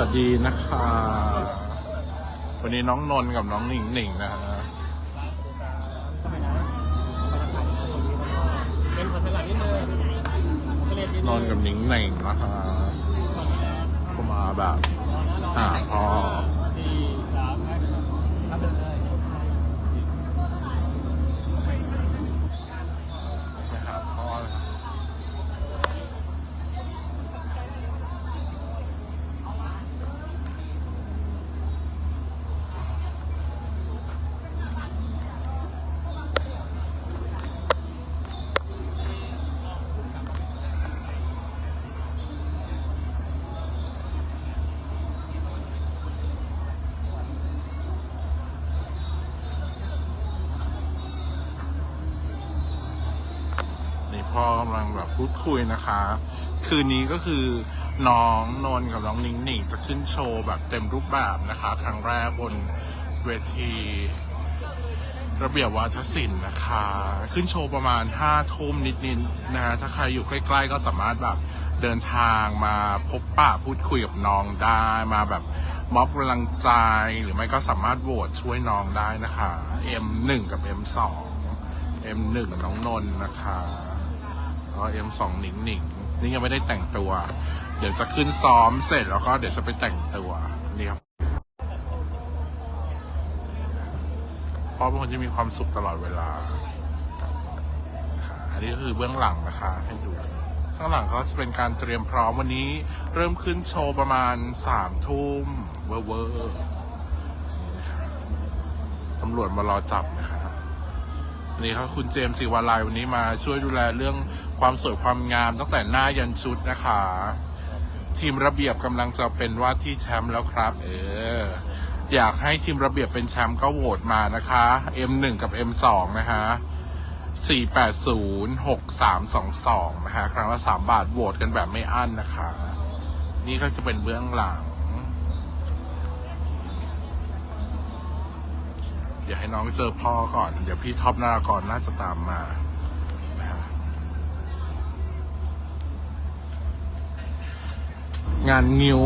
วัสดีนะคะ วันนี้น้องนนท์กับน้องหนิงหนิงนะฮะนคนถนัดนิดนึงก็เรียนนิดนนึนท์กับหนิงหนิงนะคะก็มาแบบอ่าพอ ลังแบบพูดคุยนะคะ คืนนี้ก็คือน้องนนท์กับน้องนิงหนิงจะขึ้นโชว์แบบเต็มรูปแบบนะคะ ครั้งแรกบนเวที ระเบียบวาทศิลป์นะคะ ขึ้นโชว์ประมาณห้าทุ่มนิดๆนะฮะถ้าใครอยู่ใกล้ๆก็สามารถแบบเดินทางมาพบปะพูดคุยกับน้องได้มาแบบมอบกำลังใจหรือไม่ก็สามารถโหวตช่วยน้องได้นะคะ M1 กับ M2 M1 น้องนนท์นะคะ แล้วก็ M2 หนิงหนิงนี่ยังไม่ได้แต่งตัว เดี๋ยวจะขึ้นซ้อมเสร็จแล้วก็เดี๋ยวจะไปแต่งตัวนี่ครับเพราะเป็นคนที่มีความสุขตลอดเวลา อันนี้ก็คือเบื้องหลังนะคะ ให้ดู ข้างหลังก็จะเป็นการเตรียมพร้อมวันนี้เริ่มขึ้นโชว์ประมาณสามทุ่มเวอร์เวอร์ตำรวจมารอจับนะคะันนี้ครับคุณเจมส์ศิวาลัยวันนี้มาช่วยดูแลเรื่องความสวยความงามตั้งแต่หน้ายันชุดนะคะ ทีมระเบียบกำลังจะเป็นว่าที่แชมป์แล้วครับ เออ อยากให้ทีมระเบียบเป็นแชมป์ก็โหวตมานะคะ M1 กับ M2 นะคะ 4806322 นะคะ ครั้งละ 3 บาทโหวตกันแบบไม่อั้นนะคะ นี่ก็จะเป็นเบื้องหลัง เดี๋ยวให้น้องเจอพ่อก่อน เดี๋ยวพี่ท็อปนารากรน่าจะตามมานะฮะงานนิ้ว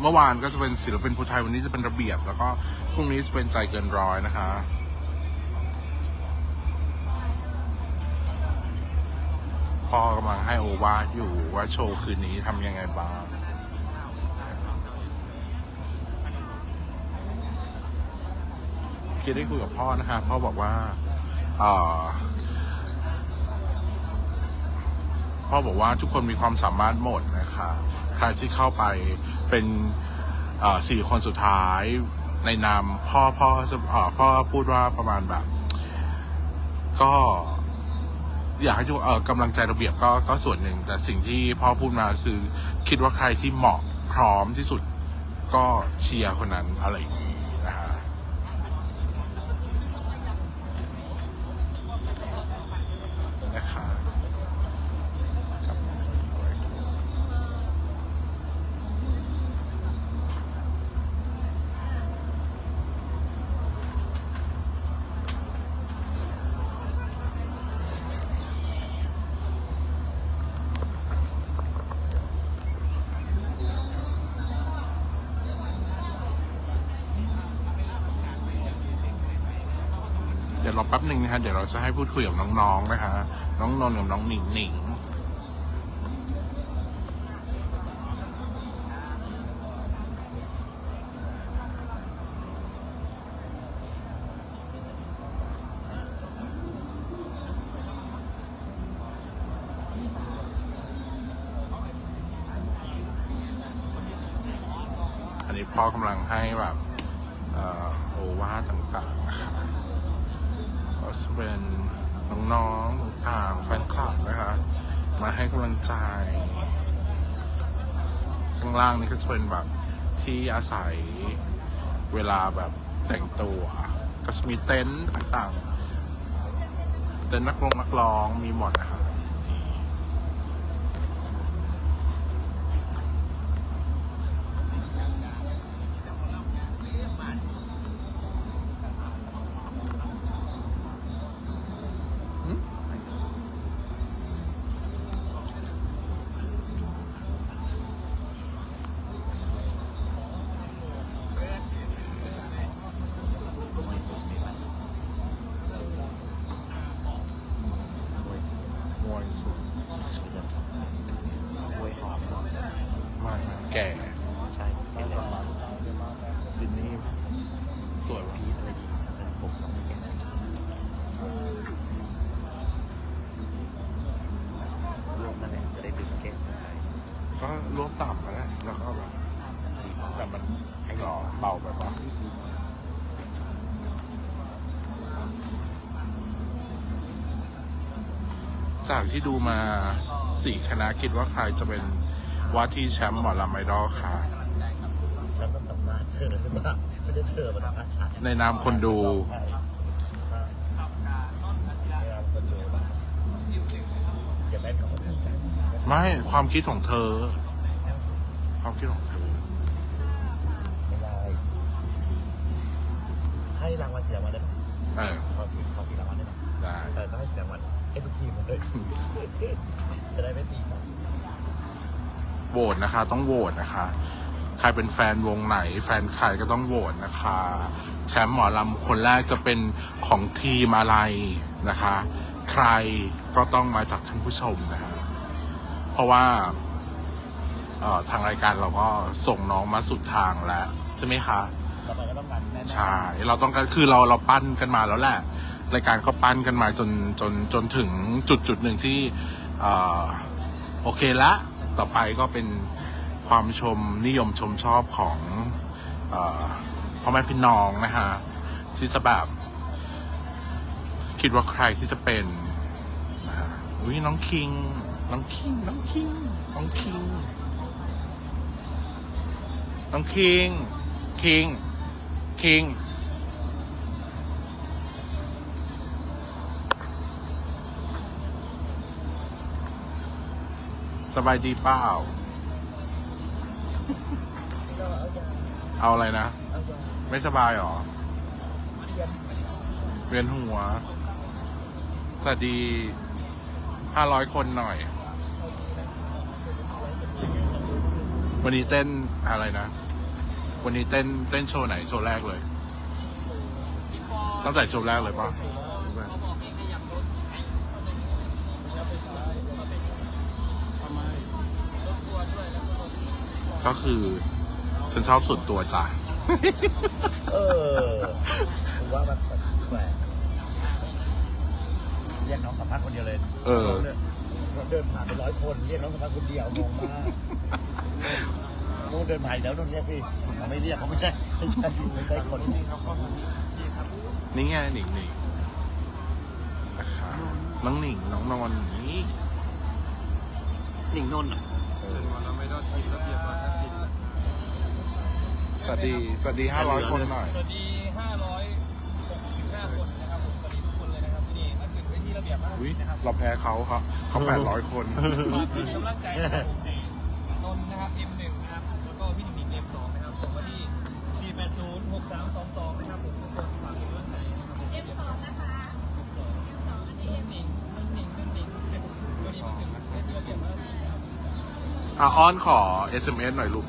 เมื่อวานก็จะเป็นศิลปินภูไทยวันนี้จะเป็นระเบียบ แล้วก็พรุ่งนี้จะเป็นใจเกินร้อยนะคะพ่อกำลังให้โอวาอยู่ว่าโชว์คืนนี้ทำยังไงบ้าง คิดได้คุยกับพ่อนะคะพ่อบอกว่าอพ่อบอกว่าทุกคนมีความสามารถหมดนะคะใครที่เข้าไปเป็นสี่คนสุดท้ายในนามพ่อพ่อจะเอ่อพ่อพูดว่าประมาณแบบ ก็อยากให้ทุกเอ่อกำลังใจระเบียบก็ก็ส่วนหนึ่ง แต่สิ่งที่พ่อพูดมาคือ คิดว่าใครที่เหมาะพร้อมที่สุดก็เชียร์คนนั้นอะไรอย่างนี้นะฮะ นะคะครับเดี๋ยวร อแป๊บหนึ่งนะฮะเดี๋ยวเราจะให้พูดคุยกับน้องๆนะคะน้องนนท์กับน้องหนิงหนิงอันนี้พ่อกำลังให้แบบเอ่อโอวาทต่างๆนะคะ ก็จะเป็นน้องๆอ่างๆแฟนคลับนะคะ มาให้กำลังใจข้างล่างนี่ก็จะเป็นแบบที่อาศัยเวลาแบบแต่งตัว ก็จะมีเต็นท์ต่างๆเต็นท์นักร้องนักร้องมีหมดนะคะ รวบต่ำมาแล้วแล้วก็แบบดีมากแต่มันให้หล่อเบาแบบว่าจากที่ดูมาสี่คณะคิดว่าใครจะเป็นว่าที่แชมป์หมอลำไอดอลค่ะ ฉันต้องสัมภาษณ์เธอเลยว่าไม่ได้เธอมาสัมภาษณ์ฉันในนามคนดู ใช่ในนามคนดูแบบอย่าแม่นคำว่าเธอกัน ไม่ความคิดของเธอ ความคิดของเธอไม่ได้ ให้รางวัลสีรางวัลได้ไหมเออขอสีขอสีรางวัลได้ไหมได้เออก็ให้สีรางวัลให้ทุกทีมเลยจะได้ไม่ตีกันโหวตนะคะ ต้องโหวตนะคะ ใครเป็นแฟนวงไหน แฟนใครก็ต้องโหวตนะคะ แชมป์หมอลำคนแรกจะเป็นของทีมอะไรนะคะ ใครก็ต้องมาจากท่านผู้ชมนะฮะเพราะว่าเอ่อ ทางรายการเราก็ส่งน้องมาสุดทางแล้ว ใช่ไหมคะ ต่อไปก็ต้องการแน่นอนใช่ เราต้องการคือเราเราปั้นกันมาแล้วแหละ รายการก็ปั้นกันมาจนจนจนถึงจุดจุดหนึ่งที่เอ่อโอเคละ ต่อไปก็เป็นความชมนิยมชมชอบของเอ่อพ่อแม่พี่น้องนะฮะที่จะแบบคิดว่าใครที่จะเป็นนะฮะอุ้ยน้องคิง น้องคิง น้องคิง น้องคิง น้องคิง คิง คิง สบายดีเปล่า เอาอะไรนะ ไม่สบายหรอ เวียนหัว สวัสดีห้าร้อยคนหน่อย วันนี้เต้นอะไรนะ วันนี้เต้นเต้นโชว์ไหนโชว์แรกเลย ตั้งแต่โชว์แรกเลยปะก็คือฉันชอบส่วนตัวจ้ะเออผมว่ามันแปลกเรียกน้องสัมภาษณ์คนเดียวเลย เออเราเดินผ่านไปร้อยคน เรียกน้องสัมภาษณ์คนเดียวงงมาก โน้นเดินผ่านอีกแล้วนู่นเรียกสิเขาไม่เรียกเขาไม่ใช่ไม่ใช่ไม่ใช่คนนี่ไงหนิงหนิงนะคะน้องหนิงน้องนอนนี่หนิงนนท์อะเออสวัสดีสวัสดีห้าร้อยคนหน่อยสวัสดี565คนนะครับผมสวัสดีทุกคนเลยนะครับที่นี่ถ้าเกิดไปที่ระเบียบราชอุ้ยศิลป์นะครับเราแพ้เขาครับเขาแปดร้อยคนฝากเป็นกำลังใจนะครับผมในนนท์นะครับ M1 นะครับ แล้วก็พี่หนิงหนิง M2 นะครับส่งมาที่480 6322นะครับผมทุกคนฝากเป็นกำลังใจนะครับผม M2 นะคะ M2 อันนี้นุ่นหนิงนุ่นหนิงนุ่นหนิงวันนี้มาถึงที่ระเบียบราชศิลป์นะครับอะอ้อนขอ SMS หน่อยลูก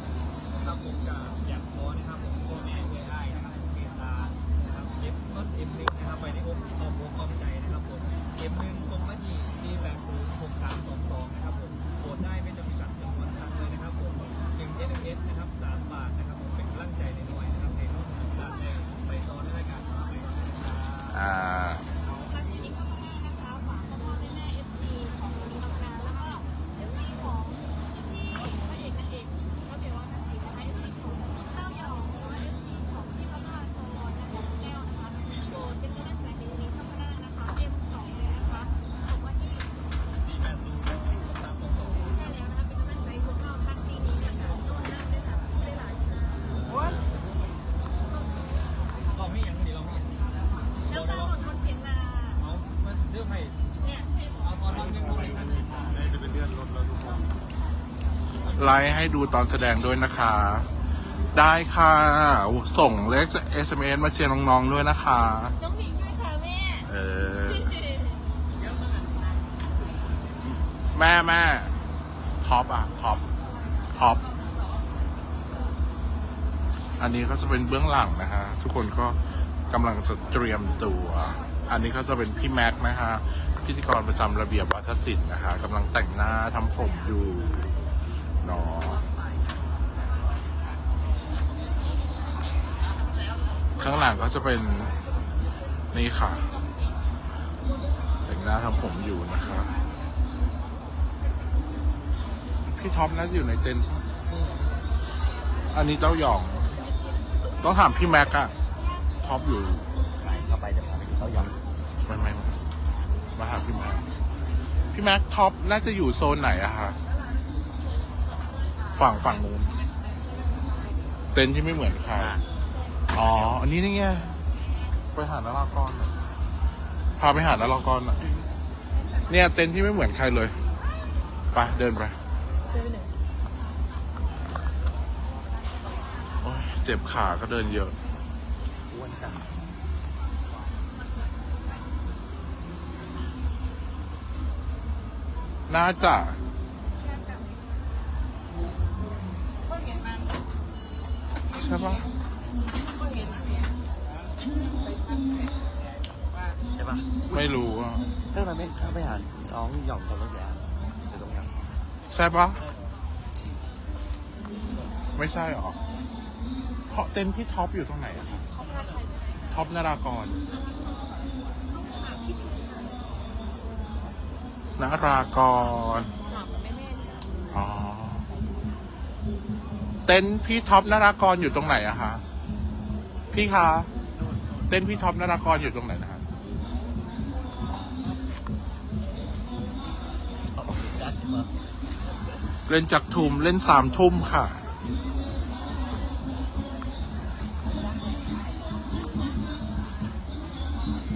ลฟ์ให้ดูตอนแสดงด้วยนะคะ ได้ค่ะ ส่งเลข SMS มาเชียร์น้องๆด้วยนะคะ น้องหญิงด้วยค่ะแม่ เออ แม่แม่ท็อปอะท็อปท็อปอันนี้ก็จะเป็นเบื้องหลังนะฮะ ทุกคนก็กำลังจะเตรียมตัว อันนี้ก็จะเป็นพี่แม็กซ์นะฮะ พิธีกรประจำระเบียบวัฒนศิลป์นะฮะกำลังแต่งหน้าทำผมอยู่ นอข้างหลังก็จะเป็นนี่ค่ะ แต่งหน้าทำผมอยู่นะคะพี่ท็อปน่าะอยู่ในเต็นท์อันนี้เต้าหยอง ต้องถามพี่แม็กอะท็อปอยู่ไปเข้าไปเดี๋ยวพาไปดูเต้ายองไม่ไม่มาหาพี่แม็กพี่แม็กท็อปน่าจะอยู่โซนไหนอะคะ ฝั่งฝั่งนู้นเต็นท์ที่ไม่เหมือนใครอ๋อ อันนี้นี่ไงไปหานารากรน่ะพาไปหานารากรน่ะเนี่ยเต็นท์ที่ไม่เหมือนใครเลยไปเดินไปเดินไปไหนโอ้ยเจ็บขาก็เดินเยอะอ้วนจังน่าจะ ช่ปะใช่ปะไม่รู้อะถ้าเราไม่เข้าไปหาน้องหยองคนเมื่อกี้เดี๋ยวตรงนั้นใช่ปะไม่ใช่หรอเพราะเต็นท์พี่ท็อปอยู่ตรงไหนอะท็อปนารากรนารากร อ๋อ เต็นท์พี่ท็อปนารากรอยู่ตรงไหนอะคะพี่คะเต็นท์พี่ท็อปนารากรอยู่ตรงไหนนะคะเอาได้มาเล่นจากทุ่มเล่นสามทุ่มค่ะ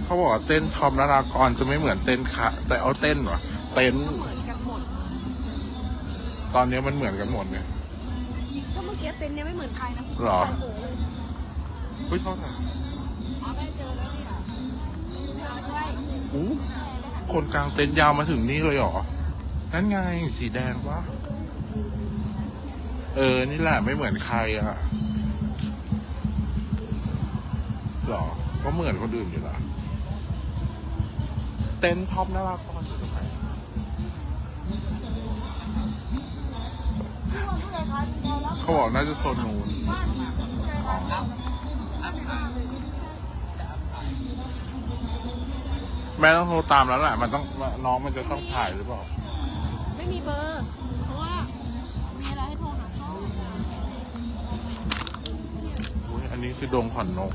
เขาบอกว่าเต้นทอมนารากรจะไม่เหมือนเต้นค่ะ แต่เอาเต้นวะเต้นเหมือนกันหมดตอนนี้มันเหมือนกันหมดเนี่ย ก็เมื่อกี้เต็นท์เนี่ยไม่เหมือนใครนะหรอโอ้โหเฮ้ยเท่าไหร่เอาได้เจอแล้วเนี่ยใช่อู้คนกลางเต็นท์ยาวมาถึงนี่เลยเหรอ นั่นไงสีแดงวะ เออ นี่แหละไม่เหมือนใครอะหรอ ก็เหมือนคนอื่นอยู่ละเต็นท์ท็อปนารากรอ เขาบอกน่าจะโซนนู้นแม่ต้องโทรตามแล้วแหละ มันต้องน้องมันจะต้องถ่ายหรือเปล่า ไม่มีเบอร์ เพราะว่า มีอะไรให้โทรหาเขาอุ๊ยอันนี้คือดงขอนนก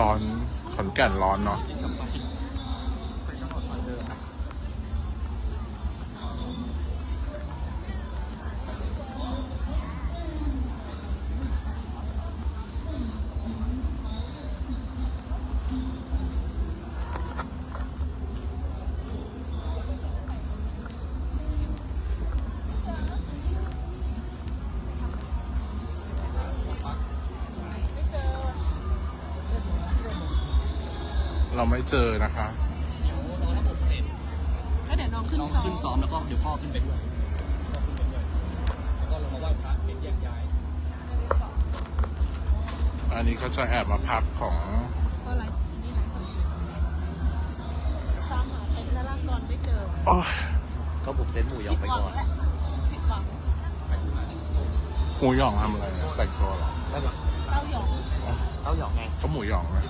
ร้อนขอนแก่นร้อนเนาะ เราไม่เจอนะคะ เดี๋ยวรอระบบเสร็จแล้วเดี๋ยวน้องขึ้นน้องซ้อขึ้นซ้อมแล้วก็เดี๋ยวพ่อขึ้นไปด้วยพ่อขึ้นไปด้วยแล้วก็ลงมาไหว้พระเสร็จแยกย้าย อันนี้เขาจะแอบมาพักของเพราะอะไรนี่ไหนตามหาเต็นท์แล้วล่ากรไม่เจอโอ้ยเขาบุกเต็นท์หมูหยองไปผิดหวัก่อน แหละผิดหวังไปซื้อมาหมูหยองทำอะไรอะแต่งตัวเหรอ แล้วก็เต้าหยองเต้าหยองไง ก็หมูหยองนะ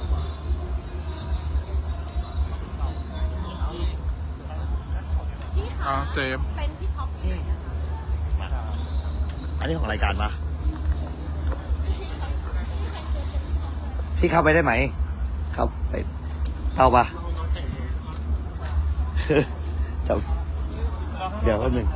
พี่อะคะเจมส์ เป็นพี่ท็อปที่ไหนนะคะมาอันนี้ของรายการปะพี่เข้าไปได้ไหม เข้าไปเข้าปะ จำเดี๋ยวแป๊บหนึง